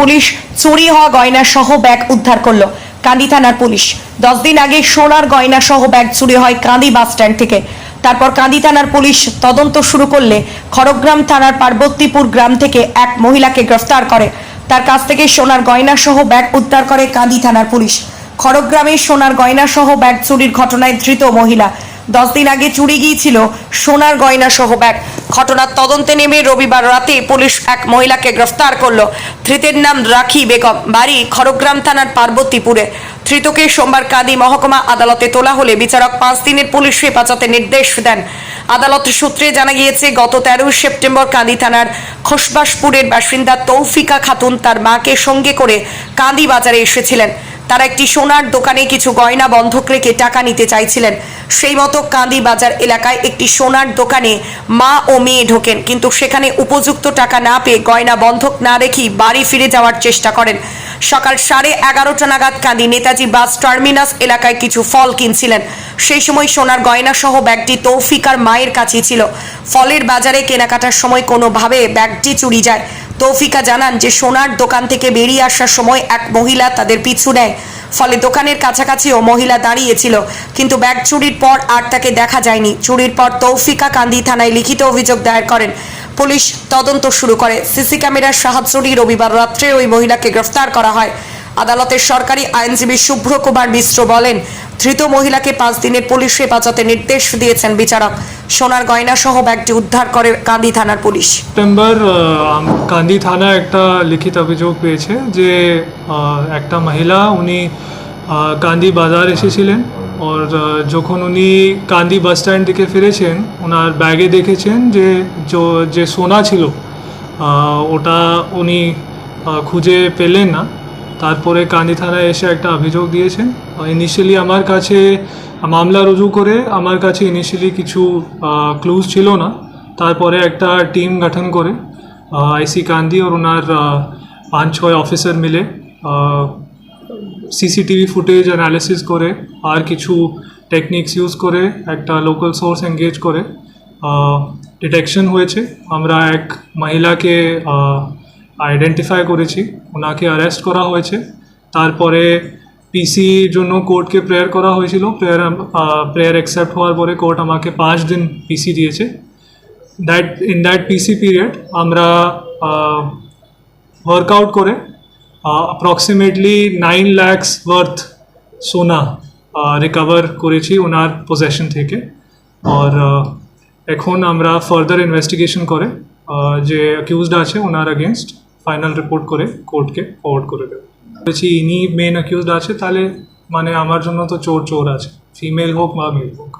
Police চুরি হওয়া গয়না সহ ব্যাগ উদ্ধার করল। কান্দি থানার পুলিশ। দশ দিন আগে সোনার গয়না সহ ব্যাগ চুরি হয় কান্দি বাস স্ট্যান্ড থেকে। তারপর কান্দি থানার পুলিশ তদন্ত শুরু করলে খড়গ্রাম থানার পার্বতীপুর গ্রাম থেকে এক মহিলাকে গ্রেফতার করে। তার কাছ থেকে সোনার গয়না সহ ব্যাগ উদ্ধার করে কান্দি থানার পুলিশ। খড়গ্রামে সোনার গয়না সহ ব্যাগ চুরির ঘটনায় ধৃত মহিলা। দশ দিন আগে চুরি গিয়েছিল সোনার গয়না সহ ব্যাগ। ঘটনার তদন্তে নেমে রবিবার রাতে পুলিশ এক মহিলাকে গ্রেফতার করল। ধৃতের নাম রাখি বেগম। বাড়ি খড়গ্রাম থানার পার্বতীপুরে। ধৃতকে সোমবার কাদি মহকুমা আদালতে তোলা হলে বিচারক পাঁচ দিনের পুলিশ হেফাজতে নির্দেশ দেন। আদালত সূত্রে জানা গিয়েছে, গত তেরোই সেপ্টেম্বর কান্দি থানার খোসবাসপুরের বাসিন্দা তৌফিকা খাতুন তার মাকে সঙ্গে করে কান্দি বাজারে এসেছিলেন। তারা একটি সোনার দোকানে কিছু গয়না বন্ধক রেখে টাকা নিতে চাইছিলেন। সেই মতো কাঁদি বাজার এলাকায় একটি সোনার দোকানে মা ও মেয়ে ঢোকেন, কিন্তু সেখানে উপযুক্ত টাকা না পেয়ে গয়না বন্ধক না রেখেই বাড়ি ফিরে যাওয়ার চেষ্টা করেন। সকাল সাড়ে এগারোটা নাগাদ কাঁদি নেতাজি বাস টার্মিনাস এলাকায় কিছু ফল কিনছিলেন। সেই সময় সোনার গয়না সহ ব্যাগটি তৌফিকার মায়ের কাছেই ছিল। ফলের বাজারে কেনাকাটার সময় কোনোভাবে ব্যাগটি চুরি যায়। তৌফিকা জানান যে সোনার দোকান থেকে বেরিয়ে আসার সময় এক মহিলা তাদের পিছু নেয়। ফলে দোকানের কাছাকাছিও মহিলা দাঁড়িয়েছিল। কিন্তু ব্যাগ চুরির পর আর তাকে দেখা যায়নি। চুরির পর তৌফিকা কান্দি থানায় লিখিত অভিযোগ দায়ের করেন। পুলিশ তদন্ত শুরু করে। সিসি ক্যামেরার সাহায্যে রবিবার রাত্রে ওই মহিলাকে গ্রেফতার করা হয়। আদালতের সরকারি আইনজীবী শুভ্র কুমার মিশ্র বলেন ধৃত মহিলাকে পাঁচ দিনের পুলিশ হেফাজতে নির্দেশ দিয়েছেন বিচারক। সোনার গয়না সহ ব্যাগটি উদ্ধার করে কান্দি থানার পুলিশ। সেপ্টেম্বর কান্দি থানা একটা লিখিত অভিযোগ পেয়েছে যে একটা মহিলা, উনি কান্দি বাজার এসেছিলেন ওর যখন উনি কান্দি বাস স্ট্যান্ড থেকে ফিরেছেন, ওনার ব্যাগে দেখেছেন যে যে সোনা ছিল ওটা উনি খুঁজে পেলেন না। তারপরে কান্দি থানায় এসে একটা অভিযোগ দিয়েছেন। ইনিশিয়ালি আমার কাছে মামলা রুজু করে আমার কাছে ইনিশিয়ালি কিছু ক্লুজ ছিল না। তারপরে একটা টিম গঠন করে আইসি কান্দি আর ওনার পাঁচ, ছয় অফিসার মিলে সিসিটিভি ফুটেজ অ্যানালিসিস করে আর কিছু টেকনিক্স ইউজ করে একটা লোকাল সোর্স এঙ্গেজ করে ডিটেকশন হয়েছে। আমরা এক মহিলাকে আইডেন্টিফাই করেছি, ওনাকে অ্যারেস্ট করা হয়েছে। তারপরে পিসির জন্য কোর্টকে প্রেয়ার করা হয়েছিল। প্রেয়ার প্রেয়ার অ্যাকসেপ্ট হওয়ার পরে কোর্ট আমাকে পাঁচ দিন পিসি দিয়েছে। That in that PC period আমরা ওয়ার্কআউট করে অ্যাপ্রক্সিমেটলি নাইন ল্যাক্স ওয়ার্থ সোনা রিকভার করেছি ওনার পজেশন থেকে। আর এখন আমরা ফার্দার ইনভেস্টিগেশন করে যে অ্যাকিউজড আছে ওনার অ্যাগেনস্ট ফাইনাল রিপোর্ট করে কোর্টকে ফরওয়ার্ড করে দেবে। বলেছি, ইনি মেন অ্যাকিউজড আছে, তাহলে মানে আমার জন্য তো চোর চোর আছে। ফিমেল হোক বা মেল হোক।